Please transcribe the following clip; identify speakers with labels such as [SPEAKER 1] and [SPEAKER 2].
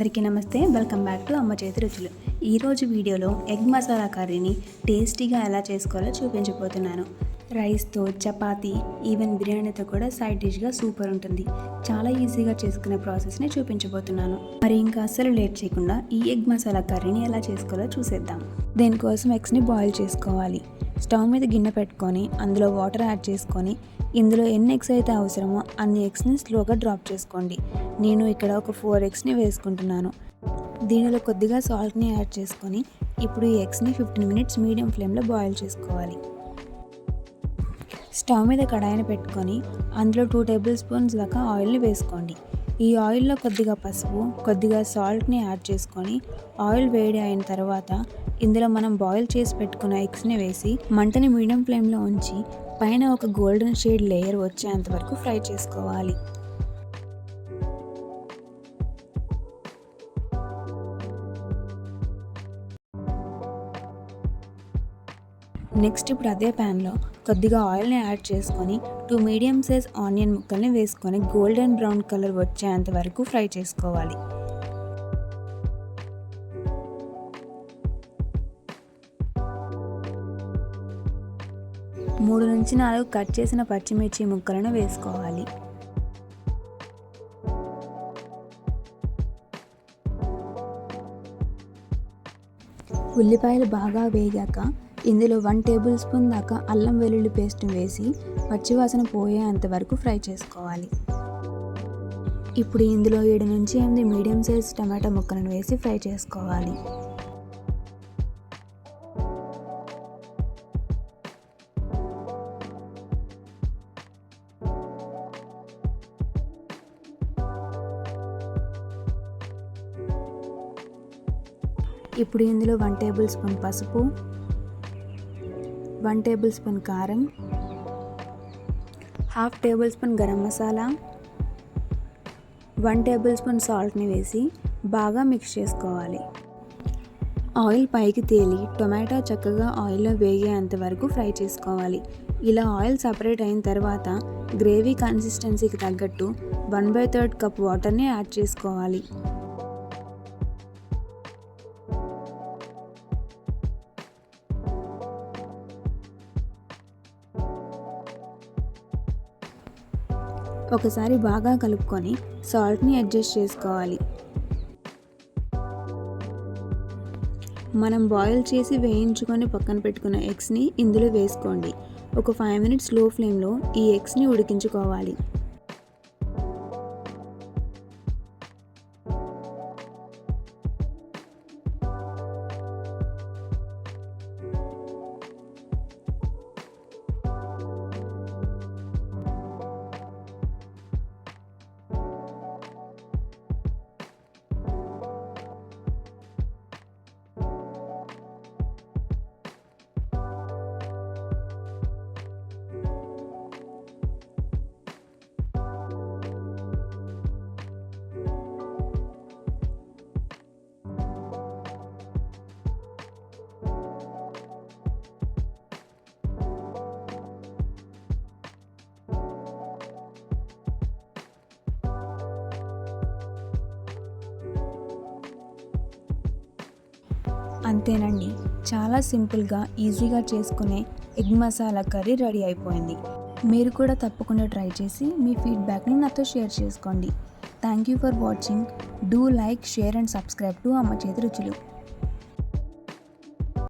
[SPEAKER 1] అందరికీ నమస్తే. Welcome back to అమ్మ చేతి రుచులు. ఈరోజు వీడియోలో ఎగ్ మసాలా కర్రీని టేస్టీగా ఎలా చేసుకోవాలో చూపించబోతున్నాను. రైస్తో చపాతీ ఈవెన్ బిర్యానీతో కూడా సైడ్ డిష్గా సూపర్ ఉంటుంది. చాలా ఈజీగా చేసుకునే ప్రాసెస్ని చూపించబోతున్నాను. మరి ఇంకా అస్సలు లేట్ చేయకుండా ఈ ఎగ్ మసాలా కర్రీని ఎలా చేసుకోవాలో చూసేద్దాం. దీనికోసం ఎగ్స్ని బాయిల్ చేసుకోవాలి. స్టవ్ మీద గిన్నె పెట్టుకొని అందులో వాటర్ యాడ్ చేసుకొని ఇందులో ఎన్ని ఎగ్స్ అయితే అవసరమో అన్ని ఎగ్స్ని స్లోగా డ్రాప్ చేసుకోండి. నేను ఇక్కడ ఒక ఫోర్ ఎగ్స్ని వేసుకుంటున్నాను. దీనిలో కొద్దిగా సాల్ట్ని యాడ్ చేసుకొని ఇప్పుడు ఈ ఎగ్స్ని ఫిఫ్టీన్ మినిట్స్ మీడియం ఫ్లేమ్లో బాయిల్ చేసుకోవాలి. స్టవ్ మీద కడాయిని పెట్టుకొని అందులో టూ టేబుల్ స్పూన్స్ దాకా ఆయిల్ని వేసుకోండి. ఈ ఆయిల్లో కొద్దిగా పసుపు కొద్దిగా సాల్ట్ని యాడ్ చేసుకొని ఆయిల్ వేడి అయిన తర్వాత ఇందులో మనం బాయిల్ చేసి పెట్టుకున్న ఎగ్స్ని వేసి మంటని మీడియం ఫ్లేమ్లో ఉంచి పైన ఒక గోల్డెన్ షేడ్ లేయర్ వచ్చేంత వరకు ఫ్రై చేసుకోవాలి. నెక్స్ట్ ఇప్పుడు అదే ప్యాన్లో కొద్దిగా ఆయిల్ని యాడ్ చేసుకొని టూ మీడియం సైజ్ ఆనియన్ ముక్కల్ని వేసుకొని గోల్డెన్ బ్రౌన్ కలర్ వచ్చేంత వరకు ఫ్రై చేసుకోవాలి. మూడు నుంచి నాలుగు కట్ చేసిన పచ్చిమిర్చి ముక్కలను వేసుకోవాలి. ఉల్లిపాయలు బాగా వేగాక ఇందులో వన్ టేబుల్ స్పూన్ దాకా అల్లం వెల్లుల్లి పేస్ట్ వేసి పచ్చివాసన పోయేంత వరకు ఫ్రై చేసుకోవాలి. ఇప్పుడు ఇందులో ఏడు నుంచి ఎనిమిది మీడియం సైజ్ టమాటా ముక్కలను వేసి ఫ్రై చేసుకోవాలి. ఇప్పుడు ఇందులో వన్ టేబుల్ స్పూన్ పసుపు వన్ టేబుల్ స్పూన్ కారం half tablespoon garam masala one tablespoon సాల్ట్ని వేసి బాగా మిక్స్ చేసుకోవాలి. ఆయిల్ పైకి తేలి టొమాటో చక్కగా ఆయిల్లో వేగేంత వరకు ఫ్రై చేసుకోవాలి. ఇలా ఆయిల్ సపరేట్ అయిన తర్వాత గ్రేవీ కన్సిస్టెన్సీకి తగ్గట్టు వన్ బై థర్డ్ కప్ వాటర్ని యాడ్ చేసుకోవాలి. ఒకసారి బాగా కలుపుకొని సాల్ట్ని అడ్జస్ట్ చేసుకోవాలి. మనం బాయిల్ చేసి వేయించుకొని పక్కన పెట్టుకున్న ఎగ్స్ని ఇందులో వేసుకోండి. ఒక ఫైవ్ మినిట్స్లో ఫ్లేమ్లో ఈ ఎగ్స్ని ఉడికించుకోవాలి. అంతేనండి. చాలా సింపుల్గా ఈజీగా చేసుకునే ఎగ్ మసాలా కర్రీ రెడీ అయిపోయింది. మీరు కూడా తప్పకుండా ట్రై చేసి మీ ఫీడ్బ్యాక్ని నాతో షేర్ చేసుకోండి. Thank you for watching. Do like share and subscribe to అమ్మ చేతి రుచులు.